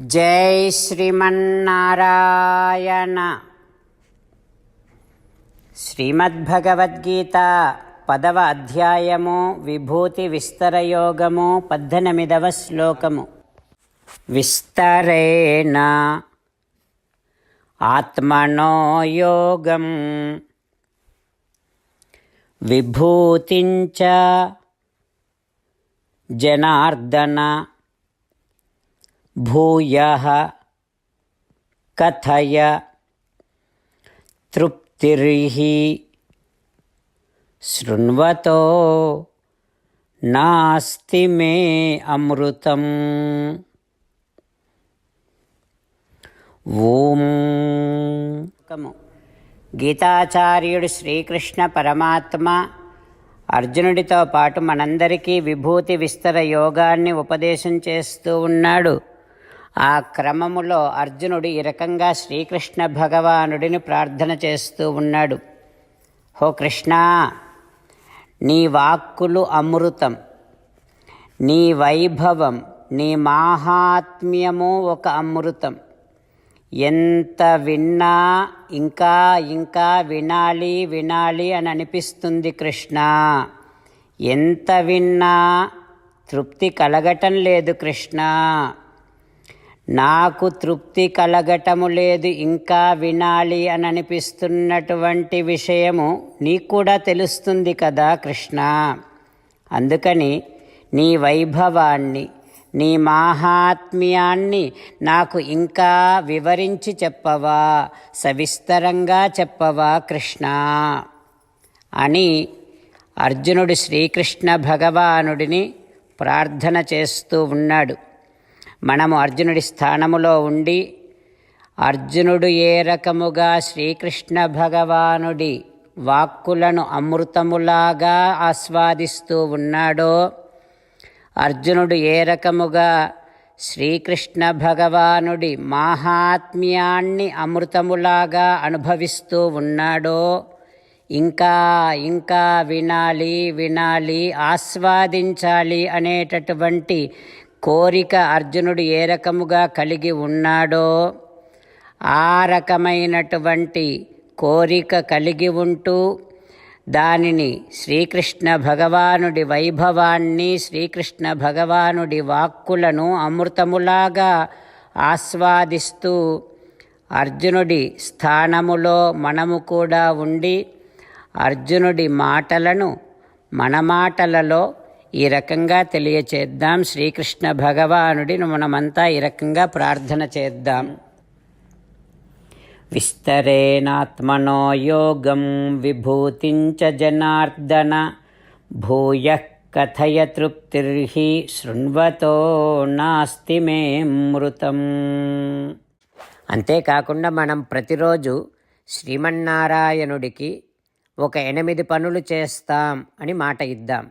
జై శ్రీమన్నారాయణ. శ్రీమద్భగవద్గీత పదవ అధ్యాయము విభూతి విస్తరయోగము పద్దెనిమిదవ శ్లోకము. విస్తరేణ ఆత్మనో యోగం విభూతించ జనార్దన భూయ కథయ తృప్తిర్హి శృణ్వతో నాస్తి మే అమృతం ఓం గీతాచార్యుడు శ్రీకృష్ణ పరమాత్మ అర్జునుడితో పాటు మనందరికీ విభూతి విస్తర యోగాన్ని ఉపదేశం చేస్తూ ఉన్నాడు. ఆ క్రమములో అర్జునుడు ఈ రకంగా శ్రీకృష్ణ భగవానుడిని ప్రార్థన చేస్తూ ఉన్నాడు. హో కృష్ణ నీ వాక్కులు అమృతం నీ వైభవం నీ మాహాత్మ్యము ఒక అమృతం. ఎంత విన్నా ఇంకా ఇంకా వినాలి వినాలి అని అనిపిస్తుంది కృష్ణ. ఎంత విన్నా తృప్తి కలగటం లేదు కృష్ణ. నాకు తృప్తి కలగటము లేదు ఇంకా వినాలి అని అనిపిస్తున్నటువంటి విషయము నీకు కూడా తెలుస్తుంది కదా కృష్ణ. అందుకని నీ వైభవాన్ని నీ మాహాత్మ్యాన్ని నాకు ఇంకా వివరించి చెప్పవా సవిస్తరంగా చెప్పవా కృష్ణ. అని అర్జునుడు శ్రీకృష్ణ భగవానుడిని ప్రార్థన చేస్తూ ఉన్నాడు. మనము అర్జునుడి స్థానములో ఉండి అర్జునుడు ఏ రకముగా శ్రీకృష్ణ భగవానుడి వాక్కులను అమృతములాగా ఆస్వాదిస్తూ ఉన్నాడో అర్జునుడు ఏ రకముగా శ్రీకృష్ణ భగవానుడి మాహాత్మ్యాన్ని అమృతములాగా అనుభవిస్తూ ఉన్నాడో ఇంకా ఇంకా వినాలి వినాలి ఆస్వాదించాలి అనేటటువంటి కోరిక అర్జునుడు ఏ రకముగా కలిగి ఉన్నాడో ఆ రకమైనటువంటి కోరిక కలిగి ఉంటూ దానిని శ్రీకృష్ణ భగవానుడి వైభవాన్ని శ్రీకృష్ణ భగవానుడి వాక్కులను అమృతములాగా ఆస్వాదిస్తూ అర్జునుడి స్థానములో మనము కూడా ఉండి అర్జునుడి మాటలను మన మాటలలో ఈ రకంగా తెలియచేద్దాం. శ్రీకృష్ణ భగవానుడిని మనమంతా ఈ రకంగా ప్రార్థన చేద్దాం. విస్తరేణాత్మనో యోగం విభూతించ జనార్దన భూయ కథయ తృప్తిర్హి శృణ్వతో నాస్తి మే మృతం. అంతేకాకుండా మనం ప్రతిరోజు శ్రీమన్నారాయణుడికి ఒక ఎనిమిది పనులు చేస్తాం అని మాట ఇద్దాం.